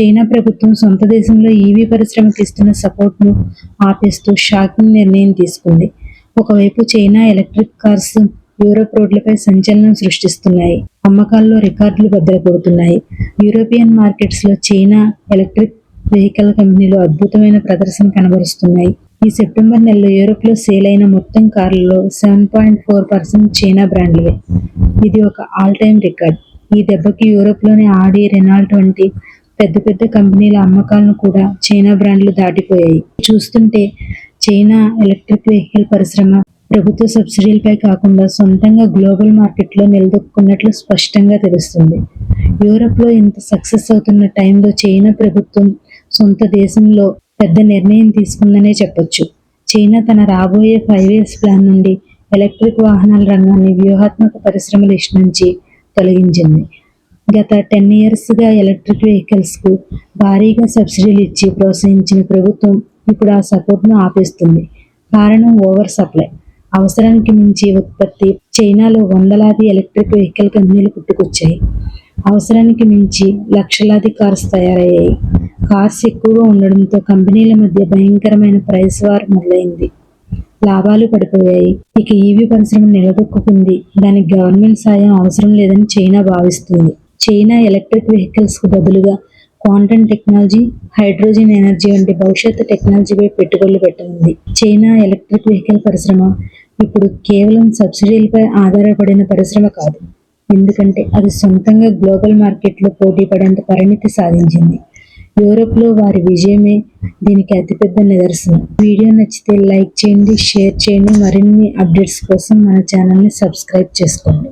China ప్రభుత్వం సొంత దేశంలో ఈవీ పరిశ్రమకి ఇస్తున్న సపోర్ట్ను ఆపేస్తూ షాకింగ్ నిర్ణయం తీసుకుంది. ఒకవైపు చైనా ఎలక్ట్రిక్ కార్స్ యూరోప్ రోడ్లపై సంచలనం సృష్టిస్తున్నాయి. అమ్మకాల్లో రికార్డులు భద్రపడుతున్నాయి. యూరోపియన్ మార్కెట్స్లో చైనా ఎలక్ట్రిక్ వెహికల్ కంపెనీలు అద్భుతమైన ప్రదర్శన కనబరుస్తున్నాయి. ఈ సెప్టెంబర్ నెలలో యూరోప్లో సేల్ అయిన మొత్తం కార్లలో seven point four percent China బ్రాండ్లవే. ఇది ఒక ఆల్ టైమ్ రికార్డ్. ఈ దెబ్బకి యూరోప్లోని ఆడి రెనాల్ట్ వంటి పెద్ద పెద్ద కంపెనీల అమ్మకాలను కూడా చైనా బ్రాండ్లు దాటిపోయాయి. చూస్తుంటే చైనా ఎలక్ట్రిక్ వెహికల్ పరిశ్రమ ప్రభుత్వ సబ్సిడీలపై కాకుండా సొంతంగా గ్లోబల్ మార్కెట్లో నిలదొక్కున్నట్లు స్పష్టంగా తెలుస్తుంది. యూరప్లో ఇంత సక్సెస్ అవుతున్న టైంలో చైనా ప్రభుత్వం సొంత దేశంలో పెద్ద నిర్ణయం తీసుకుందనే చెప్పొచ్చు. చైనా తన రాబోయే ఫైవ్ ఇయర్స్ ప్లాన్ నుండి ఎలక్ట్రిక్ వాహనాల రంగాన్ని వ్యూహాత్మక పరిశ్రమ లిస్ట్ నుంచి తొలగించింది. గత టెన్ ఇయర్స్గా ఎలక్ట్రిక్ వెహికల్స్కు భారీగా సబ్సిడీలు ఇచ్చి ప్రోత్సహించిన ప్రభుత్వం ఇప్పుడు ఆ సపోర్ట్ను ఆపేస్తుంది. కారణం ఓవర్ సప్లై. అవసరానికి మించి ఉత్పత్తి చైనాలో వందలాది ఎలక్ట్రిక్ వెహికల్ కంపెనీలు పుట్టుకొచ్చాయి. అవసరానికి మించి లక్షలాది కార్స్ తయారయ్యాయి. కార్స్ ఎక్కువగా ఉండడంతో కంపెనీల మధ్య భయంకరమైన ప్రైస్ వార్ మొదలైంది. లాభాలు పడిపోయాయి. ఇక ఈవీ పరిశ్రమ నిలదొక్కుంది దానికి గవర్నమెంట్ సాయం అవసరం లేదని చైనా భావిస్తుంది. చైనా ఎలక్ట్రిక్ వెహికల్స్కు బదులుగా క్వాంటమ్ టెక్నాలజీ హైడ్రోజన్ ఎనర్జీ వంటి భవిష్యత్తు టెక్నాలజీపై పెట్టుబడులు పెట్టనుంది. చైనా ఎలక్ట్రిక్ వెహికల్ పరిశ్రమ ఇప్పుడు కేవలం సబ్సిడీలపై ఆధారపడిన పరిశ్రమ కాదు. ఎందుకంటే అది సొంతంగా గ్లోబల్ మార్కెట్లో పోటీ పడేంత పరిణితి సాధించింది. యూరోప్లో వారి విజయమే దీనికి అతిపెద్ద నిదర్శనం. వీడియో నచ్చితే లైక్ చేయండి షేర్ చేయండి. మరిన్ని అప్డేట్స్ కోసం మన ఛానల్ని సబ్స్క్రైబ్ చేసుకోండి.